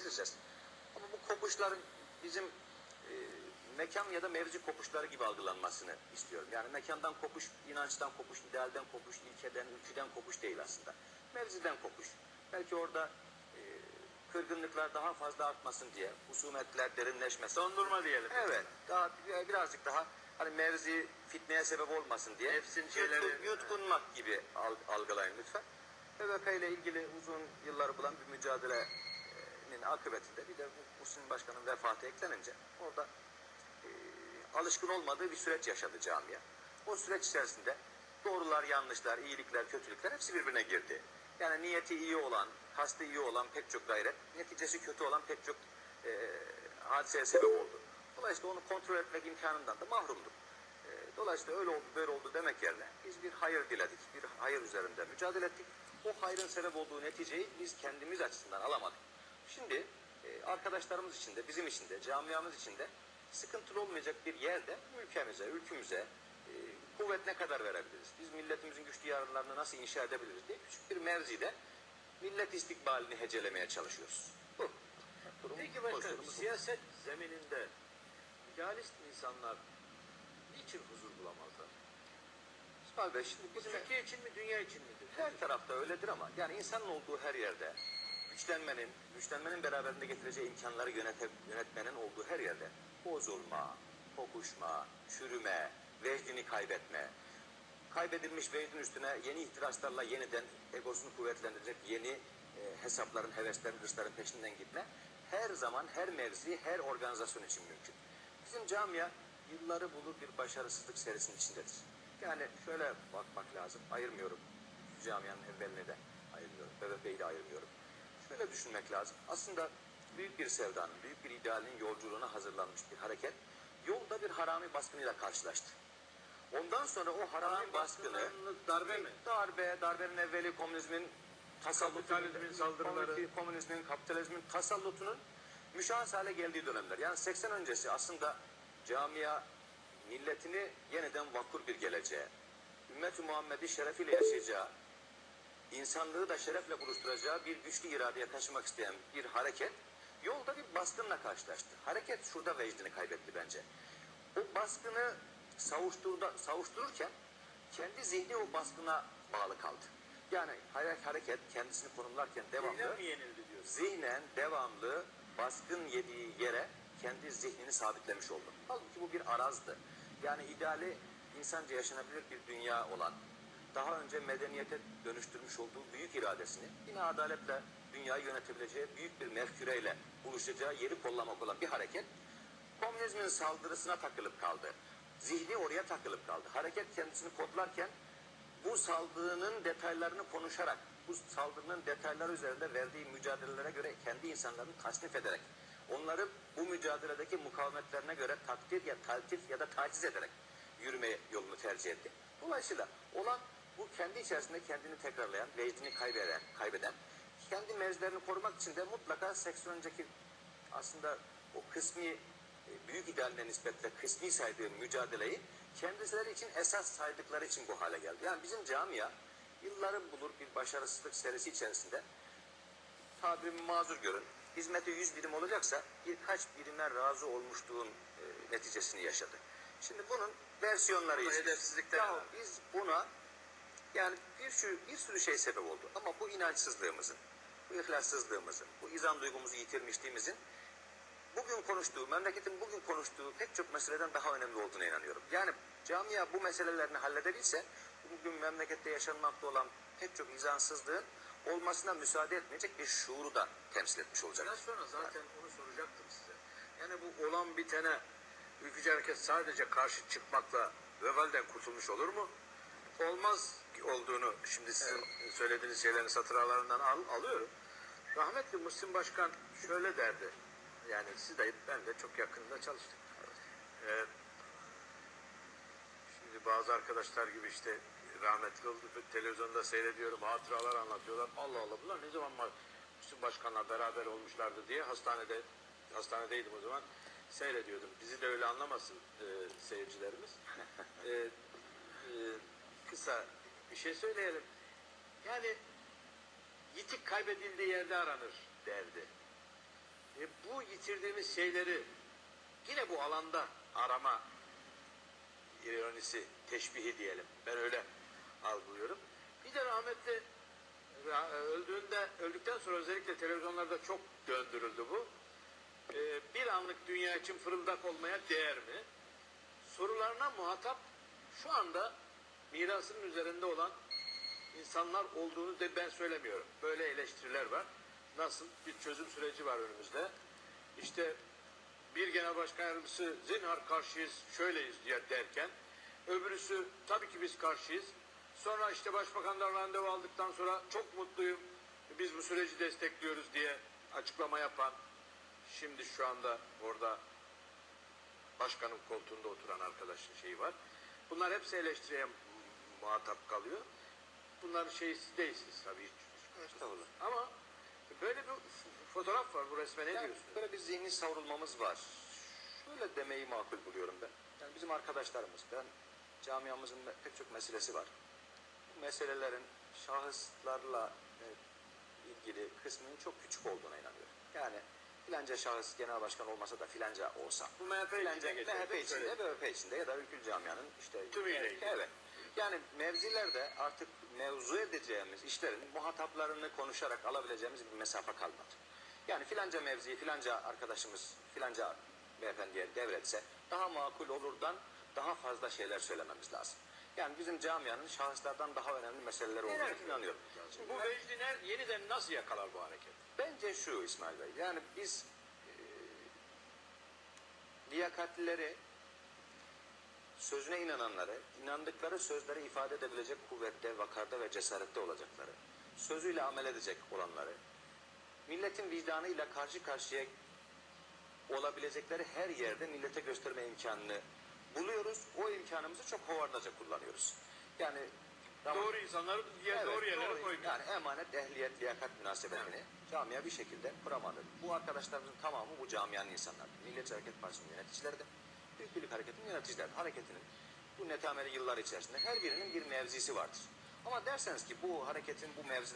getireceğiz. Ama bu kopuşların bizim e, mekan ya da mevzi kopuşları gibi algılanmasını istiyorum. Yani mekandan kopuş, inançtan kopuş, idealden kopuş, ilkeden, ülküden kopuş değil aslında. Mevziden kopuş. Belki orada e, kırgınlıklar daha fazla artmasın diye, husumetler derinleşmesin. Dondurma diyelim. Evet, daha birazcık daha hani mevzi fitneye sebep olmasın diye Nefsin şeyleri- yutku- yutkunmak gibi al- algılayın lütfen. PVK ile ilgili uzun yıllar bulan bir mücadelenin akıbetinde bir de Muhsin Başkan'ın vefatı eklenince orada e, alışkın olmadığı bir süreç yaşadı camia. O süreç içerisinde doğrular, yanlışlar, iyilikler, kötülükler hepsi birbirine girdi. Yani niyeti iyi olan, kastı iyi olan pek çok gayret, neticesi kötü olan pek çok e, hadiseye sebep oldu. Dolayısıyla onu kontrol etmek imkanından da mahrumduk. E, dolayısıyla öyle oldu, böyle oldu demek yerine biz bir hayır diledik, bir hayır üzerinde mücadele ettik. O hayrın sebep olduğu neticeyi biz kendimiz açısından alamadık. Şimdi e, arkadaşlarımız için de, bizim için de, camiamız için de sıkıntılı olmayacak bir yerde ülkemize, ülkümüze e, kuvvet ne kadar verebiliriz? Biz milletimizin güçlü yarınlarını nasıl inşa edebiliriz diye küçük bir mevzide millet istikbalini hecelemeye çalışıyoruz. Bu. Durum, Peki başkanım, pozisyonumuz bu. siyaset zemininde idealist insanlar niçin huzur bulamazlar? İsmail Bey şimdi bizim Türkiye için mi, dünya için midir? her tarafta öyledir ama yani insanın olduğu her yerde güçlenmenin, güçlenmenin beraberinde getireceği imkanları yönete, yönetmenin olduğu her yerde bozulma, kokuşma, çürüme, vecdini kaybetme, kaybedilmiş vecdin üstüne yeni ihtiraslarla yeniden egosunu kuvvetlendirecek yeni e, hesapların, heveslerin, hırsların peşinden gitme her zaman, her mevzi, her organizasyon için mümkün. Bizim camia yılları bulur bir başarısızlık serisinin içindedir. Yani şöyle bakmak lazım, ayırmıyorum. Camianın evvelini de ayırmıyorum, BBP'yi de ayırmıyorum. Şöyle düşünmek lazım. Aslında büyük bir sevdanın, büyük bir idealin yolculuğuna hazırlanmış bir hareket yolda bir harami baskınıyla karşılaştı. Ondan sonra o harami baskını darbe mi? darbe, darbenin evveli komünizmin Kapitalizmin saldırıları. komünizmin- komünizmin, kapitalizmin tasallutunun müşahhas hale geldiği dönemler. Yani 80 öncesi aslında camia milletini yeniden vakur bir geleceğe, ümmet-i Muhammed'i şerefiyle yaşayacağı, insanlığı da şerefle buluşturacağı bir güçlü iradeye taşımak isteyen bir hareket yolda bir baskınla karşılaştı. Hareket şurada vecdini kaybetti bence. O baskını savuşturda, savuştururken kendi zihni o baskına bağlı kaldı. Yani hare- hareket kendisini konumlarken devamlı zihnen devamlı baskın yediği yere kendi zihnini sabitlemiş oldu. Halbuki bu bir arazdı. Yani ideali insanca yaşanabilir bir dünya olan, daha önce medeniyete dönüştürmüş olduğu büyük iradesini yine adaletle dünyayı yönetebileceği büyük bir mefküreyle buluşacağı yeri kollamak olan bir hareket komünizmin saldırısına takılıp kaldı. Zihni oraya takılıp kaldı. Hareket kendisini kodlarken bu saldırının detaylarını konuşarak, bu saldırının detayları üzerinde verdiği mücadelelere göre kendi insanlarını tasnif ederek, onları bu mücadeledeki mukavemetlerine göre takdir ya taltif ya da taciz ederek yürüme yolunu tercih etti. Dolayısıyla olan bu kendi içerisinde kendini tekrarlayan, vecdini kaybeden, kaybeden, kendi mevzilerini korumak için de mutlaka 80 önceki aslında o kısmi e, büyük idealine nispetle kısmi saydığı mücadeleyi kendileri için esas saydıkları için bu hale geldi. Yani bizim camia yılların bulur bir başarısızlık serisi içerisinde tabirimi mazur görün. Hizmete 100 birim olacaksa birkaç birime razı olmuşluğun e, neticesini yaşadı. Şimdi bunun versiyonları hedefsizlikten Ya biz buna yani bir sürü, bir sürü şey sebep oldu. Ama bu inançsızlığımızın, bu ihlassızlığımızın, bu izan duygumuzu yitirmişliğimizin bugün konuştuğu, memleketin bugün konuştuğu pek çok meseleden daha önemli olduğuna inanıyorum. Yani camia bu meselelerini halledebilse bugün memlekette yaşanmakta olan pek çok izansızlığın olmasına müsaade etmeyecek bir şuuru da temsil etmiş olacak. Biraz sonra zaten onu soracaktım size. Yani bu olan bitene ülkücü hareket sadece karşı çıkmakla vebalden kurtulmuş olur mu? Olmaz olduğunu şimdi sizin söylediğiniz şeylerin satır aralarından al, alıyorum. Rahmetli Muhsin Başkan şöyle derdi. Yani siz de ben de çok yakında çalıştık. Ee, şimdi bazı arkadaşlar gibi işte rahmetli oldu televizyonda seyrediyorum hatıralar anlatıyorlar. Allah Allah bunlar ne zaman ma- Müslüm Başkan'la beraber olmuşlardı diye hastanede hastanedeydim o zaman seyrediyordum. Bizi de öyle anlamasın e, seyircilerimiz. E, e, kısa bir şey söyleyelim. Yani yitik kaybedildiği yerde aranır derdi. yitirdiğimiz şeyleri yine bu alanda arama ironisi, teşbihi diyelim. Ben öyle algılıyorum. Bir de rahmetli ra- öldüğünde, öldükten sonra özellikle televizyonlarda çok döndürüldü bu. Ee, bir anlık dünya için fırıldak olmaya değer mi? Sorularına muhatap şu anda mirasının üzerinde olan insanlar olduğunu da ben söylemiyorum. Böyle eleştiriler var. Nasıl? Bir çözüm süreci var önümüzde. İşte bir genel başkan yardımcısı zinhar karşıyız, şöyleyiz diye derken öbürüsü tabii ki biz karşıyız. Sonra işte başbakandan randevu aldıktan sonra çok mutluyum, biz bu süreci destekliyoruz diye açıklama yapan şimdi şu anda orada başkanın koltuğunda oturan arkadaşın şeyi var. Bunlar hepsi eleştiriye muhatap kalıyor. Bunların şeysi değilsiniz tabii hiç. Estağfurullah. Ama böyle bir fotoğraf var bu resme ne Yani diyorsunuz? böyle bir zihni savrulmamız var. Şöyle demeyi makul buluyorum ben. Yani bizim arkadaşlarımız, ben camiamızın pek çok meselesi var. Bu meselelerin şahıslarla e, ilgili kısmının çok küçük olduğuna inanıyorum. Yani filanca şahıs genel başkan olmasa da filanca olsa. Bu MHP Filanca içinde. MHP içinde, BHP içinde ya da ülkül camianın işte Tümüyle ilgili. Evet. Yani mevzilerde artık mevzu edeceğimiz işlerin muhataplarını konuşarak alabileceğimiz bir mesafe kalmadı. Yani filanca mevziyi filanca arkadaşımız filanca beyefendiye devretse daha makul olurdan daha fazla şeyler söylememiz lazım. Yani bizim camianın şahıslardan daha önemli meseleler olduğunu inanıyorum. Şimdi bu vecdi ner- yeniden nasıl yakalar bu hareket? Bence şu İsmail Bey, yani biz e, liyakatlileri, sözüne inananları, inandıkları sözleri ifade edebilecek kuvvette, vakarda ve cesarette olacakları, sözüyle amel edecek olanları, milletin vicdanıyla karşı karşıya olabilecekleri her yerde millete gösterme imkanını buluyoruz. O imkanımızı çok hovardaca kullanıyoruz. Yani Doğru insanları yer, Evet, doğru yerlere doğru. Yani emanet, ehliyet, liyakat münasebetini camia bir şekilde kuramadı. Bu arkadaşlarımızın tamamı bu camianın insanları. Milliyetçi Hareket Partisi'nin yöneticileri de, Büyük Birlik Hareketi'nin yöneticileri. Hareketinin bu netameli yıllar içerisinde her birinin bir mevzisi vardır. Ama derseniz ki bu hareketin bu mevzileri